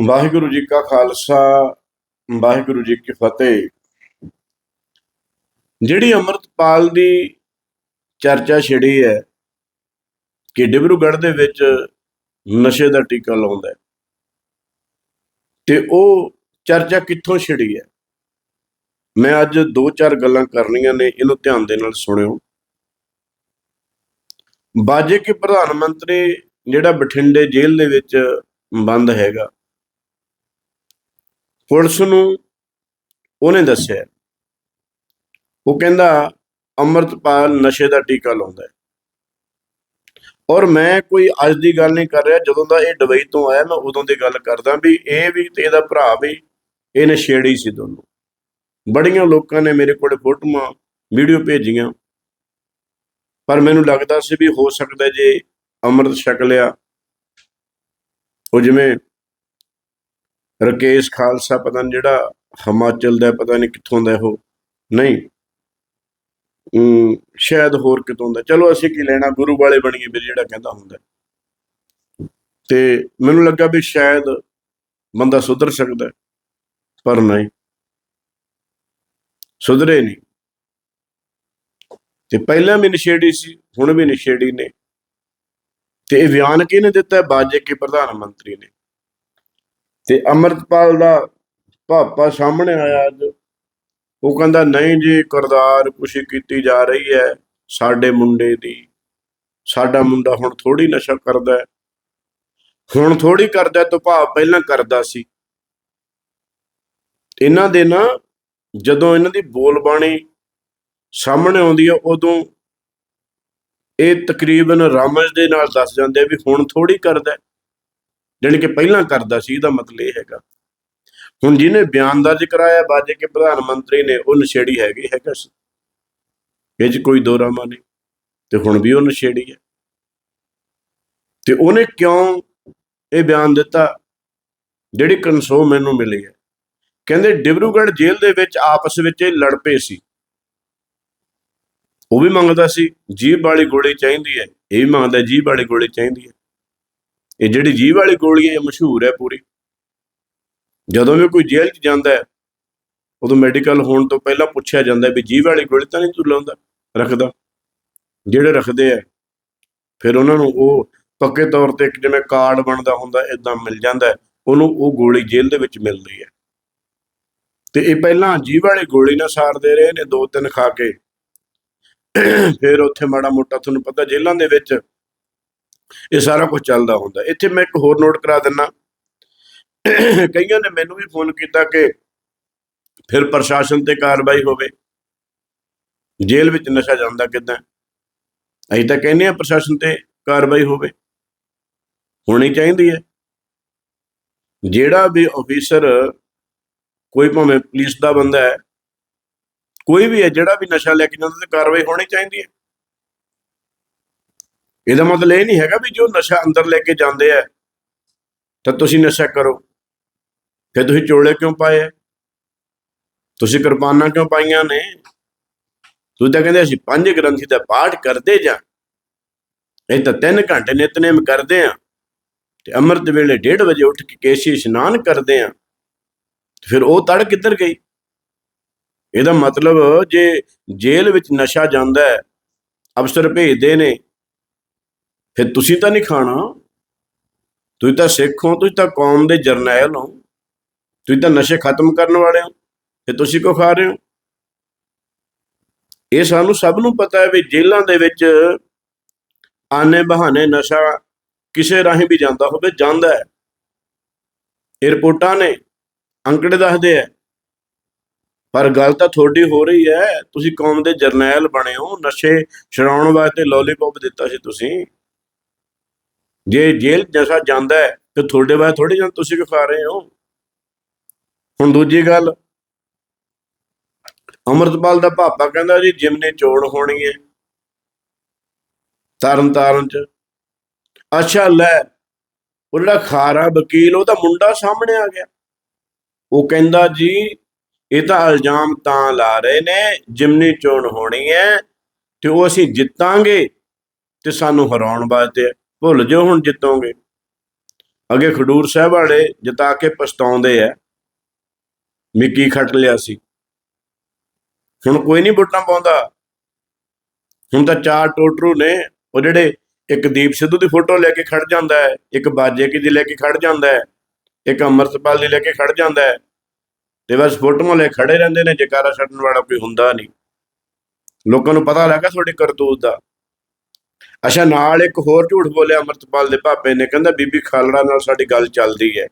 ਵਾਹਿਗੁਰੂ ਜੀ ਕਾ ਖਾਲਸਾ, ਵਾਹਿਗੁਰੂ ਜੀ ਕੀ ਫਤਿਹ। ਜਿਹੜੀ ਅੰਮ੍ਰਿਤਪਾਲ ਦੀ ਚਰਚਾ ਛਿੜੀ ਹੈ ਕਿ ਡਿਬਰੂਗੜ੍ਹ ਦੇ ਵਿੱਚ ਨਸ਼ੇ ਦਾ ਟੀਕਾ ਲਾਉਂਦਾ ਹੈ, ਤੇ ਉਹ ਚਰਚਾ ਕਿੱਥੋਂ ਛਿੜੀ ਹੈ? ਮੈਂ ਅੱਜ ਦੋ ਚਾਰ ਗੱਲਾਂ ਕਰਨੀਆਂ ਨੇ, ਇਹਨੂੰ ਧਿਆਨ ਦੇ ਨਾਲ ਸੁਣਿਓ। ਬਾਜੇ ਕੇ ਪ੍ਰਧਾਨ ਮੰਤਰੀ ਜਿਹੜਾ ਬਠਿੰਡੇ ਜੇਲ੍ਹ ਦੇ ਵਿੱਚ ਬੰਦ ਹੈਗਾ ਪੁਲਿਸ ਨੂੰ ਉਹਨੇ ਦੱਸਿਆ ਉਹ ਕਹਿੰਦਾ, ਅੰਮ੍ਰਿਤਪਾਲ ਨਸ਼ੇ ਦਾ ਟੀਕਾ ਲਾਉਂਦਾ ਹੈ। ਔਰ ਮੈਂ ਕੋਈ ਅੱਜ ਦੀ ਗੱਲ ਨਹੀਂ ਕਰ ਰਿਹਾ, ਜਦੋਂ ਦਾ ਇਹ ਦੁਬਈ ਤੋਂ ਆਇਆ, ਮੈਂ ਉਦੋਂ ਦੀ ਗੱਲ ਕਰਦਾ ਵੀ ਇਹ ਵੀ ਤੇ ਇਹਦਾ ਭਰਾ ਵੀ, ਇਹ ਨਸ਼ੇੜੀ ਸੀ ਦੋਨੋਂ। ਬੜੀਆਂ ਲੋਕਾਂ ਨੇ ਮੇਰੇ ਕੋਲ ਫੋਟੋਆਂ, ਵੀਡੀਓ ਭੇਜੀਆਂ। ਪਰ ਮੈਨੂੰ ਲੱਗਦਾ ਸੀ ਵੀ ਹੋ ਸਕਦਾ ਜੇ ਅੰਮ੍ਰਿਤ ਛਕ ਲਿਆ, ਉਹ ਜਿਵੇਂ ਰਕੇਸ਼ ਖਾਲਸਾ ਪਤਾ ਨਹੀਂ ਜਿਹੜਾ ਹਿਮਾਚਲ ਦਾ ਪਤਾ ਨਹੀਂ ਕਿੱਥੋਂ ਦਾ ਉਹ। ਨਹੀਂ। ਸ਼ਾਇਦ ਹੋਰ ਕਿਤੋਂ ਦਾ। ਚਲੋ ਅਸੀਂ ਕੀ ਲੈਣਾ? ਗੁਰੂ ਵਾਲੇ ਬਣੀਏ ਵੀ ਜਿਹੜਾ ਕਹਿੰਦਾ ਹੁੰਦਾ ਤੇ ਮੈਨੂੰ ਲੱਗਾ ਵੀ ਸ਼ਾਇਦ ਬੰਦਾ ਸੁਧਰ ਸਕਦਾ ਪਰ ਨਹੀਂ। ਸੁਧਰੇ ਨਹੀਂ ਤੇ ਪਹਿਲਾਂ ਵੀ ਨਸ਼ੇੜੀ ਸੀ, ਹੁਣ ਵੀ ਨਸ਼ੇੜੀ ਨੇ। ਤੇ ਇਹ ਬਿਆਨ ਕਿਹਨੇ ਦਿੱਤਾ ਹੈ? ਬਾਜੇ ਕੇ ਪ੍ਰਧਾਨ ਮੰਤਰੀ ਨੇ। ਤੇ ਅਮਰਤਪਾਲ ਦਾ ਭਾਪਾ ਸਾਹਮਣੇ ਆਇਆ ਅੱਜ। ਉਹ ਕਹਿੰਦਾ, ਨਹੀਂ ਜੀ, ਕਰਦਾਰ ਕੁਸ਼ੀ ਕੀਤੀ ਜਾ ਰਹੀ ਹੈ ਸਾਡੇ ਮੁੰਡੇ ਦੀ। ਸਾਡਾ ਮੁੰਡਾ ਹੁਣ ਥੋੜੀ ਨਸ਼ਾ ਕਰਦਾ ਹੈ। ਹੁਣ ਥੋੜੀ ਕਰਦਾ ਤੋਂ ਭਾਵ ਪਹਿਲਾਂ ਕਰਦਾ ਸੀ। ਇਹਨਾਂ ਦੇ ਨਾ ਜਦੋਂ ਇਹਨਾਂ ਦੀ ਬੋਲ ਬਾਣੀ ਸਾਹਮਣੇ ਆਉਂਦੀ ਹੈ, ਉਦੋਂ ਇਹ ਤਕਰੀਬਨ ਰਾਮਜ ਦੇ ਨਾਲ ਦੱਸ ਜਾਂਦੇ ਆ ਵੀ ਹੁਣ ਥੋੜੀ ਕਰਦਾ ਹੈ ਜਾਣੀ ਕਿ ਪਹਿਲਾਂ ਕਰਦਾ ਸੀ, ਇਹਦਾ ਮਤਲਬ ਇਹ ਹੈਗਾ। ਹੁਣ ਜਿਹਨੇ ਬਿਆਨ ਦਰਜ ਕਰਾਇਆ ਬਾਜੇ ਕੇ ਪ੍ਰਧਾਨ ਮੰਤਰੀ ਨੇ ਉਹ ਨਸ਼ੇੜੀ ਹੈਗੇ, ਹੈਗਾ ਸੀ। ਇਹ 'ਚ ਕੋਈ ਦੋ ਰਾਮਾ ਨਹੀਂ, ਤੇ ਹੁਣ ਵੀ ਉਹ ਨਸ਼ੇੜੀ ਹੈ। ਤੇ ਉਹਨੇ ਕਿਉਂ ਇਹ ਬਿਆਨ ਦਿੱਤਾ? ਜਿਹੜੀ ਕਨਸੋ ਮੈਨੂੰ ਮਿਲੀ ਹੈ। ਕਹਿੰਦੇ ਡਿਬਰੂਗੜ੍ਹ ਜੇਲ੍ਹ ਦੇ ਵਿੱਚ ਆਪਸ ਵਿੱਚ ਇਹ ਲੜ ਪਏ ਸੀ। ਉਹ ਵੀ ਮੰਗਦਾ ਸੀ, ਜੀਭ ਵਾਲੀ ਗੋਲੀ ਚਾਹੀਦੀ ਹੈ। ਇਹ ਵੀ ਮੰਗਦਾ, ਜੀਭ ਵਾਲੀ ਗੋਲੀ ਚਾਹੀਦੀ ਹੈ। ਇਹ ਜਿਹੜੀ ਜੀਵ ਵਾਲੀ ਗੋਲੀ ਹੈ, ਇਹ ਮਸ਼ਹੂਰ ਹੈ ਪੂਰੀ। ਜਦੋਂ ਵੀ ਕੋਈ ਜੇਲ੍ਹ 'ਚ ਜਾਂਦਾ ਹੈ, ਉਦੋਂ ਮੈਡੀਕਲ ਹੋਣ ਤੋਂ ਪਹਿਲਾਂ ਪੁੱਛਿਆ ਜਾਂਦਾ ਵੀ ਜੀਵ ਵਾਲੀ ਗੋਲੀ ਤਾਂ ਨਹੀਂ ਤੂੰ ਲਾਉਂਦਾ, ਰੱਖਦਾ। ਜਿਹੜੇ ਰੱਖਦੇ ਆ, ਫਿਰ ਉਹਨਾਂ ਨੂੰ ਉਹ ਪੱਕੇ ਤੌਰ ਤੇ ਇੱਕ ਜਿਵੇਂ ਕਾਰਡ ਬਣਦਾ ਹੁੰਦਾ ਇਦਾਂ ਮਿਲ ਜਾਂਦਾ ਉਹਨੂੰ ਉਹ ਗੋਲੀ ਜੇਲ੍ਹ ਦੇ ਵਿੱਚ ਮਿਲਦੀ ਹੈ। ਤੇ ਇਹ ਪਹਿਲਾਂ ਜੀਵ ਵਾਲੀ ਗੋਲੀ ਨਾਲ ਸਾਰਦੇ ਰਹੇ ਨੇ ਦੋ ਤਿੰਨ ਖਾ ਕੇ। ਫਿਰ ਉੱਥੇ ਮਾੜਾ ਮੋਟਾ ਤੁਹਾਨੂੰ ਪਤਾ ਜੇਲ੍ਹਾਂ ਦੇ ਵਿੱਚ ਇਹ ਸਾਰਾ ਕੁਝ ਚੱਲਦਾ ਹੁੰਦਾ। ਇੱਥੇ ਮੈਂ ਇੱਕ ਹੋਰ ਨੋਟ ਕਰਾ ਦਿੰਨਾ। ਕਈਆਂ ਨੇ ਮੈਨੂੰ ਵੀ ਫੋਨ ਕੀਤਾ ਕਿ ਫਿਰ ਪ੍ਰਸ਼ਾਸਨ ਤੇ ਕਾਰਵਾਈ ਹੋਵੇ। ਜੇਲ੍ਹ ਵਿੱਚ ਨਸ਼ਾ ਜਾਂਦਾ ਕਿਦਾਂ? ਅਸੀਂ ਤਾਂ ਕਹਿੰਦੇ ਆ ਪ੍ਰਸ਼ਾਸਨ ਤੇ ਕਾਰਵਾਈ ਹੋਵੇ। ਹੋਣੀ ਚਾਹੀਦੀ ਹੈ। ਜਿਹੜਾ ਵੀ ਅਫੀਸਰ ਕੋਈ ਭਾਵੇਂ ਪੁਲਿਸ ਦਾ ਬੰਦਾ ਹੈ, ਕੋਈ ਵੀ ਹੈ, ਜਿਹੜਾ ਵੀ ਨਸ਼ਾ ਲੈ ਕੇ ਜਾਂਦਾ ਤੇ ਕਾਰਵਾਈ ਹੋਣੀ ਚਾਹੀਦੀ ਹੈ। ਇਹਦਾ ਮਤਲਬ ਇਹ ਨਹੀਂ ਹੈਗਾ ਵੀ ਜੋ ਨਸ਼ਾ ਅੰਦਰ ਲੈ ਕੇ ਜਾਂਦੇ ਆ, ਤਾਂ ਤੁਸੀਂ ਨਸ਼ਾ ਕਰੋ। ਫਿਰ ਤੁਸੀਂ ਚੋਲੇ ਕਿਉਂ ਪਾਏ ਤੁਸੀਂ ਕਿਰਪਾਨਾਂ ਕਿਉਂ ਪਾਈਆਂ ਨੇ? ਤੁਸੀਂ ਤਾਂ ਕਹਿੰਦੇ ਅਸੀਂ ਪੰਜ ਗ੍ਰੰਥੀ ਦਾ ਪਾਠ ਕਰਦੇ ਜਾਂ। ਇਹ ਤਾਂ 3 ਘੰਟੇ ਨਿਤਨੇਮ ਕਰਦੇ ਆ ਤੇ ਅੰਮ੍ਰਿਤ ਵੇਲੇ 1:30 ਵਜੇ ਉੱਠ ਕੇ ਕੇਸ਼ੀ ਇਸ਼ਨਾਨ ਕਰਦੇ ਆ ਫਿਰ ਉਹ ਤੜ ਕਿੱਧਰ ਗਈ? ਇਹਦਾ ਮਤਲਬ ਜੇ ਜੇਲ੍ਹ ਵਿੱਚ ਨਸ਼ਾ ਜਾਂਦਾ ਹੈ, ਅਫਸਰ ਭੇਜਦੇ ਨੇ ਫਿਰ ਤੁਸੀਂ ਤਾਂ ਨਹੀਂ ਖਾਣਾ। ਤੁਸੀਂ ਤਾਂ ਸਿੱਖ ਹੋ, ਤੁਸੀਂ ਤਾਂ ਕੌਮ ਦੇ ਜਰਨੈਲ ਹੋ। ਤੁਸੀਂ ਤਾਂ ਨਸ਼ੇ ਖਤਮ ਕਰਨ ਵਾਲੇ ਹੋ, ਫਿਰ ਤੁਸੀਂ ਕਿਉਂ ਖਾ ਰਹੇ ਹੋ? ਇਹ ਸਾਨੂੰ ਸਭ ਨੂੰ ਪਤਾ ਹੈ ਵੀ ਜੇਲ੍ਹਾਂ ਦੇ ਵਿੱਚ ਆਨੇ ਬਹਾਨੇ ਨਸ਼ਾ ਕਿਸੇ ਰਾਹੀਂ ਵੀ ਜਾਂਦਾ ਹੋਵੇ, ਜਾਂਦਾ ਹੈ। ਇਹ ਨੇ, ਅੰਕੜੇ ਦੱਸਦੇ ਆ ਪਰ ਗੱਲ ਤਾਂ ਤੁਹਾਡੀ ਹੋ ਰਹੀ ਹੈ, ਤੁਸੀਂ ਕੌਮ ਦੇ ਜਰਨੈਲ ਬਣੇ ਹੋ, ਨਸ਼ੇ ਛਡਾਉਣ ਵਾਸਤੇ ਲੋਲੀਪੌਪ ਦਿੱਤਾ ਸੀ ਤੁਸੀਂ। ਜੇ ਜੇਲ੍ਹ ਨਸ਼ਾ ਜਾਂਦਾ ਹੈ, ਤੇ ਤੁਹਾਡੇ ਬਾਅਦ ਥੋੜੀ ਜਾਂ ਤੁਸੀਂ ਕਿਉਂ ਖਾ ਰਹੇ ਹੋ। ਹੁਣ ਦੂਜੀ ਗੱਲ, ਅਮਰਤਪਾਲ ਦਾ ਪਾਪਾ ਕਹਿੰਦਾ ਜੀ, ਜਿਮਨੇ ਚੋਣ ਹੋਣੀ ਹੈ ਤਰਨ ਤਾਰਨ ਚ। ਅੱਛਾ, ਲੈ, ਉਹ ਜਿਹੜਾ ਖਾਰਾ ਵਕੀਲ ਉਹਦਾ ਮੁੰਡਾ ਸਾਹਮਣੇ ਆ ਗਿਆ। ਉਹ ਕਹਿੰਦਾ ਜੀ, ਇਹ ਤਾਂ ਇਲਜ਼ਾਮ ਤਾਂ ਲਾ ਰਹੇ ਨੇ, ਜਿਮਨੀ ਚੋਣ ਹੋਣੀ ਹੈ, ਤੇ ਉਹ ਅਸੀਂ ਜਿੱਤਾਂਗੇ, ਤੇ ਸਾਨੂੰ ਹਰਾਉਣ ਵਾਸਤੇ ਭੁੱਲ ਜੋ ਹੁਣ ਜਿੱਤੋਗੇ। ਅਗੇ ਖਡੂਰ ਸਾਹਿਬ ਵਾਲੇ ਜਿਤਾ ਕੇ ਪਛਤਾਉਂਦੇ ਆ। ਵੀ ਕੀ ਖੱਟ ਲਿਆ ਸੀ। ਹੁਣ ਕੋਈ ਨਹੀਂ ਵੋਟਾਂ ਪਾਉਂਦਾ। ਹੁਣ ਤਾਂ ਚਾਰ ਟੋਟਰੂ ਨੇ। ਉਹ ਜਿਹੜੇ ਇੱਕ ਦੀਪ ਸਿੱਧੂ ਦੀ ਫੋਟੋ ਲੈ ਕੇ ਖੜ ਜਾਂਦਾ ਹੈ, ਇੱਕ ਬਾਜੇ ਕੀ ਦੀ ਲੈ ਕੇ ਖੜ ਜਾਂਦਾ ਹੈ, ਇੱਕ ਅੰਮ੍ਰਿਤਪਾਲ ਦੀ ਲੈ ਕੇ ਖੜ ਜਾਂਦਾ ਹੈ। ਤੇ ਬਸ ਫੋਟੋਆਂ ਲੈ ਖੜੇ ਰਹਿੰਦੇ ਨੇ, ਜਕਾਰਾ ਛੱਡਣ ਵਾਲਾ ਕੋਈ ਹੁੰਦਾ ਨਹੀਂ। ਲੋਕਾਂ ਨੂੰ ਪਤਾ ਲੱਗਾ ਤੁਹਾਡੇ ਕਰਤੂਤ ਦਾ। ਅੱਛਾ, ਨਾਲ ਇੱਕ ਹੋਰ ਝੂਠ ਬੋਲਿਆ ਅੰਮ੍ਰਿਤਪਾਲ ਦੇ ਭਾਪੇ ਨੇ, ਕਹਿੰਦਾ ਬੀਬੀ ਖਾਲੜਾ ਨਾਲ ਸਾਡੀ ਗੱਲ ਚੱਲਦੀ ਹੈ।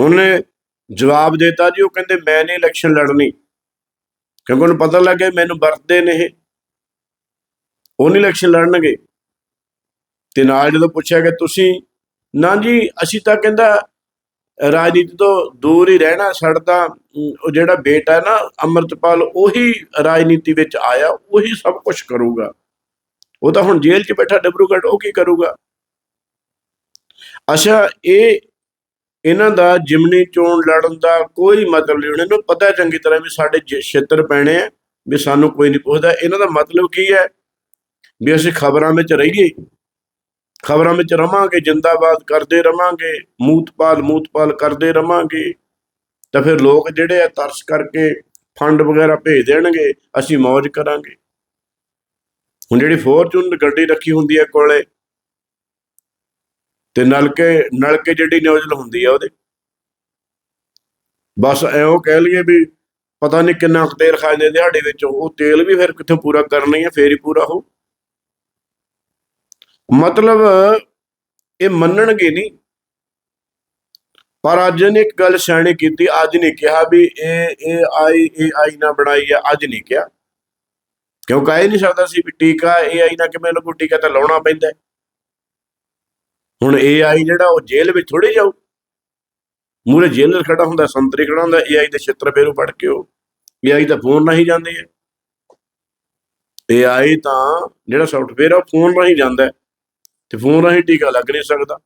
ਉਹਨੇ ਜਵਾਬ ਦਿੱਤਾ ਜੀ, ਉਹ ਕਹਿੰਦੇ, ਮੈਂ ਨਹੀਂ ਇਲੈਕਸ਼ਨ ਲੜਨੀ। ਕਿਉਂਕਿ ਉਹਨੂੰ ਪਤਾ ਲੱਗਿਆ ਮੈਨੂੰ ਵਰਤਦੇ ਨੇ ਇਹ। ਉਹ ਨਹੀਂ ਇਲੈਕਸ਼ਨ ਲੜਨਗੇ। ਤੇ ਨਾਲ ਜਦੋਂ ਪੁੱਛਿਆ ਕਿ ਤੁਸੀਂ, ਨਾ ਜੀ, ਅਸੀਂ ਤਾਂ ਕਹਿੰਦਾ ਰਾਜਨੀਤੀ ਤੋਂ ਦੂਰ ਹੀ ਰਹਿਣਾ, ਸਾਡਾ ਉਹ ਜਿਹੜਾ ਬੇਟਾ ਨਾ ਅੰਮ੍ਰਿਤਪਾਲ, ਉਹੀ ਰਾਜਨੀਤੀ ਵਿੱਚ ਆਇਆ, ਉਹੀ ਸਭ ਕੁਝ ਕਰੂਗਾ। ਉਹ ਤਾਂ ਹੁਣ ਜੇਲ੍ਹ 'ਚ ਬੈਠਾ ਡਿਬਰੂਗੜ੍ਹ ਉਹ ਕੀ ਕਰੂਗਾ? ਅੱਛਾ, ਇਹ ਇਹਨਾਂ ਦਾ ਜਿਮਨੀ ਚੋਣ ਲੜਨ ਦਾ ਕੋਈ ਮਤਲਬ ਨਹੀਂ, ਉਹਨਾਂ ਨੂੰ ਪਤਾ ਚੰਗੀ ਤਰ੍ਹਾਂ ਵੀ ਸਾਡੇ ਜ- ਛਿੱਤਰ ਪੈਣੇ ਆ, ਵੀ ਸਾਨੂੰ ਕੋਈ ਨਹੀਂ ਪੁੱਛਦਾ। ਇਹਨਾਂ ਦਾ ਮਤਲਬ ਕੀ ਹੈ? ਵੀ ਅਸੀਂ ਖਬਰਾਂ ਵਿੱਚ ਰਹੀਏ, ਖਬਰਾਂ ਵਿੱਚ ਰਵਾਂਗੇ, ਜਿੰਦਾਬਾਦ ਕਰਦੇ ਰਵਾਂਗੇ, ਮੂਤਪਾਲ ਮੂਤਪਾਲ ਕਰਦੇ ਰਵਾਂਗੇ। ਤਾਂ ਫਿਰ ਲੋਕ ਜਿਹੜੇ ਆ ਤਰਸ ਕਰਕੇ ਫੰਡ ਵਗੈਰਾ ਭੇਜ ਦੇਣਗੇ, ਅਸੀਂ ਮौज ਕਰਾਂਗੇ। ਹੁਣ ਜਿਹੜੀ ਫੋਰਚੂਨ ਗੱਡੀ ਰੱਖੀ ਹੁੰਦੀ ਹੈ ਕੋਲੇ, ਤੇ ਨਲਕੇ ਨਲਕੇ ਜਿਹੜੀ ਨਿਊਜ਼ਲ ਹੁੰਦੀ ਆ ਉਹਦੇ। ਬਸ ਐਂ ਕਹਿ ਲਈਏ ਵੀ ਪਤਾ ਨਹੀਂ ਕਿੰਨਾ ਕੁ ਤੇਲ ਖਾਂਦੇ ਦਿਹਾੜੀ ਵਿੱਚ, ਉਹ ਤੇਲ ਵੀ ਫਿਰ ਕਿੱਥੋਂ ਪੂਰਾ ਕਰਨਾ ਹੀ ਆ, ਫੇਰ ਹੀ ਪੂਰਾ ਹੋ। ਮਤਲਬ ਇਹ ਮੰਨਣਗੇ ਨਹੀਂ। ਪਰ ਅੱਜ ਨੇ ਇੱਕ ਗੱਲ ਸਿਆਣੇ ਕੀਤੀ, ਅੱਜ ਨਹੀਂ ਕਿਹਾ ਵੀ ਇਹ ਇਹ ਆਈ ਇਹ ਆਈ ਨਾ ਬਣਾਈ ਆ, ਅੱਜ ਨਹੀਂ ਕਿਹਾ। ਕਿਉਂ ਕਹਿ ਨਹੀਂ ਸਕਦਾ ਸੀ ਵੀ ਟੀਕਾ ਇਹ ਆਈ ਨਾ ਕਿਵੇਂ ਲੱਗੂ ਟੀਕਾ ਤਾਂ ਲਾਉਣਾ ਪੈਂਦਾ ਹੁਣ ਇਹ ਜਿਹੜਾ ਉਹ ਜੇਲ੍ਹ ਵਿੱਚ ਥੋੜੀ ਜਾਊ। ਮੂਰੇ ਜੇਲਰ ਖੜਾ ਹੁੰਦਾ, ਸੰਤਰੀ ਖੜਾ ਹੁੰਦਾ ਇਹ ਦੇ ਛਿੱਤਰ ਫੇਰੂ ਪੜ ਕੇ ਉਹ। ਇਹ ਤਾਂ ਫੋਨ ਨਹੀਂ ਜਾਂਦੀ ਹੈ ਇਹ ਤਾਂ ਜਿਹੜਾ ਸੌਫਟਵੇਅਰ ਆ ਫੋਨ ਰਾਹੀਂ ਜਾਂਦਾ ਤੇ ਫੋਨ ਰਾਹੀਂ ਟੀਕਾ ਲੱਗ ਨਹੀਂ ਸਕਦਾ।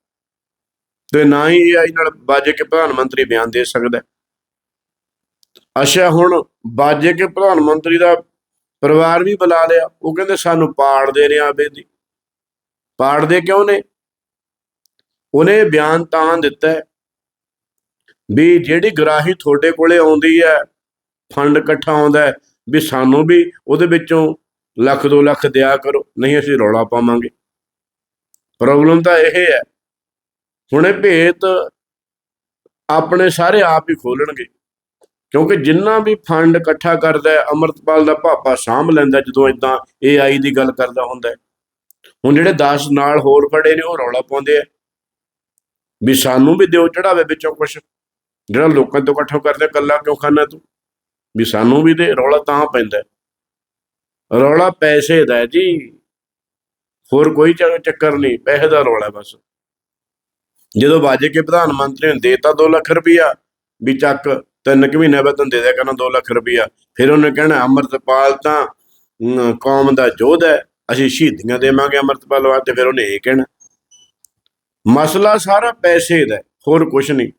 ਤੇ ਨਾ ਹੀ ਇਹ ਆਈ ਨਾਲ ਬਾਜੇ ਕੇ ਪ੍ਰਧਾਨ ਮੰਤਰੀ ਬਿਆਨ ਦੇ ਸਕਦਾ ਅੱਛਾ, ਹੁਣ ਬਾਜੇ ਕੇ ਪ੍ਰਧਾਨ ਮੰਤਰੀ ਦਾ ਪਰਿਵਾਰ ਵੀ ਬੁਲਾ ਲਿਆ। ਉਹ ਕਹਿੰਦੇ, ਸਾਨੂੰ ਪਾੜਦੇ ਨੇ ਆਵੇ ਬੇਦੀ ਪਾੜਦੇ ਕਿਉਂ ਨੇ? ਉਹਨੇ ਬਿਆਨ ਤਾਂ ਦਿੱਤਾ ਵੀ ਜਿਹੜੀ ਗਰਾਹੀ ਤੁਹਾਡੇ ਕੋਲੇ ਆਉਂਦੀ ਹੈ, ਫੰਡ ਇਕੱਠਾ ਆਉਂਦਾ ਹੈ, ਵੀ ਸਾਨੂੰ ਵੀ ਉਹਦੇ ਵਿੱਚੋਂ ਲੱਖ 2 ਲੱਖ ਦਿਆ ਕਰੋ, ਨਹੀਂ ਅਸੀਂ ਰੌਲਾ ਪਾਵਾਂਗੇ। ਪ੍ਰੋਬਲਮ ਤਾਂ ਇਹ ਹੈ, ਹੁਣੇ ਭੇਤ ਆਪਣੇ ਸਾਰੇ ਆਪ ਹੀ ਖੋਲਣਗੇ। ਕਿਉਂਕਿ ਜਿੰਨਾ ਵੀ ਫੰਡ ਇਕੱਠਾ ਕਰਦਾ ਹੈ, ਅਮਰਤਪਾਲ ਦਾ ਭਾਪਾ ਸਾਂਭ ਲੈਂਦਾ ਜਦੋਂ ਇਦਾਂ ਏਆਈ ਦੀ ਗੱਲ ਕਰਦਾ ਹੁੰਦਾ ਹੁਣ ਜਿਹੜੇ 10 ਨਾਲ ਹੋਰ ਖੜੇ ਨੇ, ਉਹ ਰੌਲਾ ਪਾਉਂਦੇ ਆ। ਵੀ ਸਾਨੂੰ ਵੀ ਦਿਓ, ਚੜਾਵੇ ਵਿੱਚੋਂ ਕੁਛ। ਜਿਹੜਾ ਲੋਕਾਂ ਤੋਂ ਇਕੱਠਾ ਕਰਦੇ, ਕੱਲਾ ਕਿਉਂ ਖਾਣਾ ਤੂੰ? ਵੀ ਸਾਨੂੰ ਵੀ ਦੇ, ਰੌਲਾ ਤਾਂ ਪੈਂਦਾ ਰੌਲਾ ਪੈਸੇ ਦਾ ਜੀ। ਹੋਰ ਕੋਈ ਚੱਕਰ ਨਹੀਂ, ਪੈਸੇ ਦਾ ਰੌਲਾ ਬਸ। ਜਦੋਂ ਬਾਜੇ ਕੇ ਪ੍ਰਧਾਨ ਮੰਤਰੀ ਨੇ ਦੇਤਾ 2 ਲੱਖ ਰੁਪਈਆ ਵੀ ਚੱਕ ਤਿੰਨ ਕੁ ਮਹੀਨੇ ਬਾਅਦ ਤੈਨੂੰ ਦੇ ਦਿਆ ਕਰਨਾ 2 ਲੱਖ ਰੁਪਇਆ ਫਿਰ ਉਹਨੇ ਕਹਿਣਾ ਅੰਮ੍ਰਿਤਪਾਲ ਤਾਂ ਅਮ, ਕੌਮ ਦਾ ਯੋਧ ਹੈ। ਅਸੀਂ ਸ਼ਹੀਦੀਆਂ ਦੇਵਾਂਗੇ ਅੰਮ੍ਰਿਤਪਾਲ ਵਾਸਤੇ। ਫਿਰ ਉਹਨੇ ਇਹ ਕਹਿਣਾ। ਮਸਲਾ ਸਾਰਾ ਪੈਸੇ ਦਾ ਹੋਰ ਕੁਝ ਨਹੀਂ।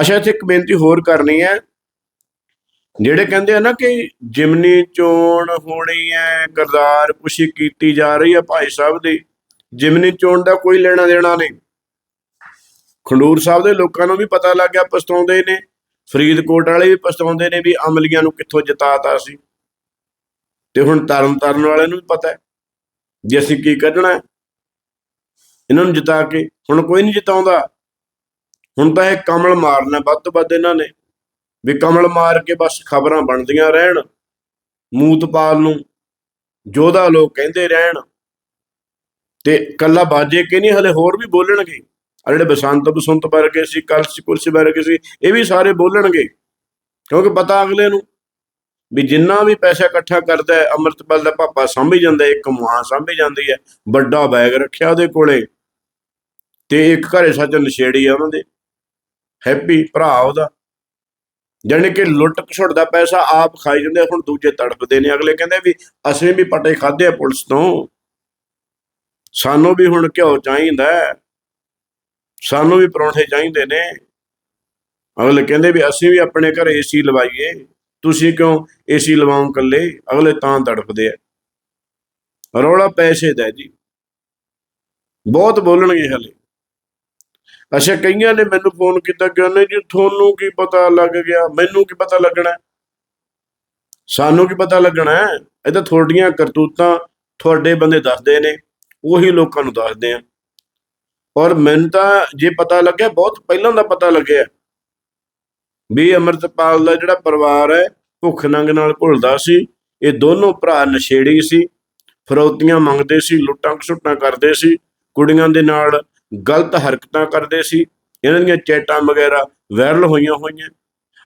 ਅੱਛਾ ਇੱਥੇ ਇੱਕ ਬੇਨਤੀ ਹੋਰ ਕਰਨੀ ਹੈ। ਜਿਹੜੇ ਕਹਿੰਦੇ ਆ ਨਾ ਕਿ ਜਿਮਨੀ ਚੋਣ ਹੋਣੀ ਹੈ ਕਰਤਾਰ ਕੁਸ਼ੀ ਕੀਤੀ ਜਾ ਰਹੀ ਹੈ ਭਾਈ ਸਾਹਿਬ ਦੀ ਜਿਮਨੀ ਚੋਣ ਦਾ ਕੋਈ ਲੈਣਾ ਦੇਣਾ ਨਹੀਂ। ਖੰਡੂਰ ਸਾਹਿਬ ਦੇ ਲੋਕਾਂ ਨੂੰ ਵੀ ਪਤਾ ਲੱਗ ਗਿਆ, ਪਛਤਾਉਂਦੇ ਨੇ। ਫਰੀਦਕੋਟ ਵਾਲੇ ਵੀ ਪਛਤਾਉਂਦੇ ਨੇ ਵੀ ਅਮਲੀਆਂ ਨੂੰ ਕਿੱਥੋਂ ਜਿਤਾਤਾ ਸੀ। ਤੇ ਹੁਣ ਤਰਨ ਤਰਨ ਵਾਲਿਆਂ ਨੂੰ ਵੀ ਪਤਾ ਹੈ ਜੇ ਅਸੀਂ ਕੀ ਕੱਢਣਾ ਇਹਨਾਂ ਨੂੰ ਜਿਤਾ ਕੇ ਹੁਣ ਕੋਈ ਨਹੀਂ ਜਿਤਾਉਂਦਾ। ਹੁਣ ਤਾਂ ਇਹ ਕਮਲ ਮਾਰਨਾ ਵੱਧ ਤੋਂ ਵੱਧ ਇਹਨਾਂ ਨੇ। ਵੀ ਕਮਲ ਮਾਰ ਕੇ ਬਸ ਖਬਰਾਂ ਬਣਦੀਆਂ ਰਹਿਣ। ਮੂਤਪਾਲ ਨੂੰ ਜੋਧਾ ਲੋਕ ਕਹਿੰਦੇ ਰਹਿਣ। ਤੇ ਕੱਲਾ ਬਾਜੇ ਕੇ ਨਹੀਂ, ਹਲੇ ਹੋਰ ਵੀ ਬੋਲਣਗੇ। ਆ ਜਿਹੜੇ ਬਸੰਤ ਬਸੰਤ ਵਰਗੇ ਸੀ ਕਲਸੀ ਕੁਲਸੀ ਵਰਗੇ ਸੀ ਇਹ ਵੀ ਸਾਰੇ ਬੋਲਣਗੇ। ਕਿਉਂਕਿ ਪਤਾ ਅਗਲੇ ਨੂੰ ਵੀ ਜਿੰਨਾ ਵੀ ਪੈਸਾ ਇਕੱਠਾ ਕਰਦਾ ਹੈ ਅੰਮ੍ਰਿਤਪਾਲ ਦਾ ਪਾਪਾ ਸਾਂਭੀ ਜਾਂਦਾ ਇੱਕ ਮਾਂ ਸਾਂਭੀ ਜਾਂਦੀ ਹੈ ਵੱਡਾ ਬੈਗ ਰੱਖਿਆ ਉਹਦੇ ਕੋਲੇ। ਤੇ ਇੱਕ ਘਰੇ ਸੱਚ ਨਸ਼ੇੜੀ ਆ ਉਹਨਾਂ ਦੇ ਹੈਪੀ ਭਰਾ ਉਹਦਾ। ਜਾਣੀ ਕਿ ਲੁੱਟ ਖਸੁੱਟ ਦਾ ਪੈਸਾ ਆਪ ਖਾਈ ਜਾਂਦੇ ਆ, ਹੁਣ ਦੂਜੇ ਤੜਪਦੇ ਨੇ। ਅਗਲੇ ਕਹਿੰਦੇ ਵੀ ਅਸੀਂ ਵੀ ਪਟੇ ਖਾਦੇ ਆ ਪੁਲਿਸ ਤੋਂ। ਸਾਨੂੰ ਵੀ ਹੁਣ ਘਿਓ ਚਾਹੀਦਾ ਸਾਨੂੰ ਵੀ ਪਰੌਂਠੇ ਚਾਹੀਦੇ ਨੇ। ਅਗਲੇ ਕਹਿੰਦੇ ਵੀ ਅਸੀਂ ਵੀ ਆਪਣੇ ਘਰ ਏਸੀ ਲਵਾਈਏ, ਤੁਸੀਂ ਕਿਉਂ ਏਸੀ ਲਵਾਉਂ ਕੱਲੇ ਅਗਲੇ ਤਾਂ ਤੜਪਦੇ ਆ। ਰੌਲਾ ਪੈਸੇ ਦਾ ਜੀ। ਬਹੁਤ ਬੋਲਣਗੇ ਹਲੇ। ਅੱਛਾ, ਕਈਆਂ ਨੇ ਮੈਨੂੰ ਫੋਨ ਕੀਤਾ ਕਿ ਉਹਨੇ ਜੀ ਤੁਹਾਨੂੰ ਕੀ ਪਤਾ ਲੱਗ ਗਿਆ? ਮੈਨੂੰ ਕੀ ਪਤਾ ਲੱਗਣਾ? ਸਾਨੂੰ ਕੀ ਪਤਾ ਲੱਗਣਾ? ਹੈ? ਇਹ ਤਾਂ ਤੁਹਾਡੀਆਂ ਕਰਤੂਤਾਂ ਤੁਹਾਡੇ ਬੰਦੇ ਦੱਸਦੇ ਨੇ। ਉਹੀ ਲੋਕਾਂ ਨੂੰ ਦੱਸਦੇ ਆ। ਔਰ ਮੈਨੂੰ ਤਾਂ ਜੇ ਪਤਾ ਲੱਗਿਆ, ਬਹੁਤ ਪਹਿਲਾਂ ਦਾ ਪਤਾ ਲੱਗਿਆ। ਵੀ ਅਮਰਤਪਾਲ ਦਾ ਜਿਹੜਾ ਪਰਿਵਾਰ ਹੈ, ਭੁੱਖ ਨੰਗ ਨਾਲ ਘੁਲਦਾ ਸੀ। ਇਹ ਦੋਨੋਂ ਭਰਾ ਨਸ਼ੇੜੀ ਸੀ। ਫਰੌਤੀਆਂ ਮੰਗਦੇ ਸੀ, ਲੁੱਟਾਂ ਖਸੁੱਟਾਂ ਕਰਦੇ ਸੀ। ਕੁੜੀਆਂ ਦੇ ਨਾਲ ਗਲਤ ਹਰਕਤਾਂ ਕਰਦੇ ਸੀ। ਇਹਨਾਂ ਦੀਆਂ ਚੈਟਾਂ ਵਗੈਰਾ ਵਾਇਰਲ ਹੋਈਆਂ ਹੋਈਆਂ।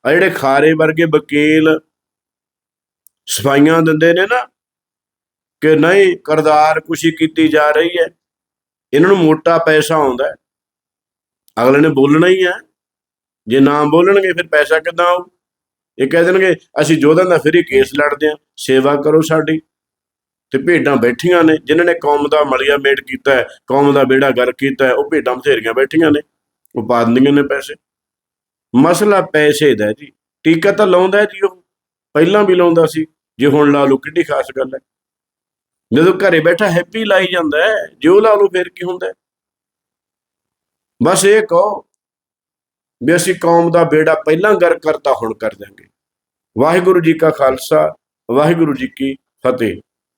ਆ ਜਿਹੜੇ ਖਾਰੇ ਵਰਗੇ ਵਕੀਲ ਸਫਾਈਆਂ ਦਿੰਦੇ ਨੇ ਨਾ, ਕਿ ਨਹੀਂ, ਕਰਦਾਰ ਕੁਸ਼ੀ ਕੀਤੀ ਜਾ ਰਹੀ ਹੈ। ਇਹਨਾਂ ਨੂੰ ਮੋਟਾ ਪੈਸਾ ਆਉਂਦਾ ਅਗਲੇ ਨੇ ਬੋਲਣਾ ਹੀ ਹੈ। ਜੇ ਨਾ ਬੋਲਣਗੇ, ਫਿਰ ਪੈਸਾ ਕਿੱਦਾਂ ਆਊ? ਇਹ ਕਹਿ ਦੇਣਗੇ, ਅਸੀਂ ਜੋਧਾਂ ਦਾ ਫਿਰ ਹੀ ਕੇਸ ਲੜਦੇ ਹਾਂ, ਸੇਵਾ ਕਰੋ ਸਾਡੀ। ਤੇ ਭੇਡਾਂ ਬੈਠੀਆਂ ਨੇ, ਜਿਨ੍ਹਾਂ ਨੇ ਕੌਮ ਦਾ ਮਲੀਆ ਮੇਟ ਕੀਤਾ ਹੈ, ਕੌਮ ਦਾ ਬੇੜਾ ਗਰ ਕੀਤਾ ਹੈ, ਉਹ ਭੇਡਾਂ ਬਥੇਰੀਆਂ ਬੈਠੀਆਂ ਨੇ, ਉਹ ਪਾ ਦਿੰਦੀਆਂ ਨੇ ਪੈਸੇ। ਮਸਲਾ ਪੈਸੇ ਦਾ ਜੀ। ਟੀਕਾ ਤਾਂ ਲਾਉਂਦਾ ਜੀ ਉਹ। ਪਹਿਲਾਂ ਵੀ ਲਾਉਂਦਾ ਸੀ। ਜੇ ਹੁਣ ਲਾ ਲਓ, ਕਿੱਡੀ ਖਾਸ ਗੱਲ ਹੈ। ਜਦੋਂ ਘਰੇ ਬੈਠਾ ਹੈਪੀ ਲਾਈ ਜਾਂਦਾ ਹੈ ਜੇ ਲਾ ਲਓ ਫਿਰ ਕੀ ਹੁੰਦਾ ਬਸ ਇਹ ਕਹੋ ਵੀ ਅਸੀਂ ਕੌਮ ਦਾ ਬੇੜਾ ਪਹਿਲਾਂ ਗਰਕ ਕਰਤਾ, ਹੁਣ ਕਰ ਦਾਂਗੇ ਵਾਹਿਗੁਰੂ ਜੀ ਕਾ ਖਾਲਸਾ, ਵਾਹਿਗੁਰੂ ਜੀ ਕੀ ਫਤਿਹ।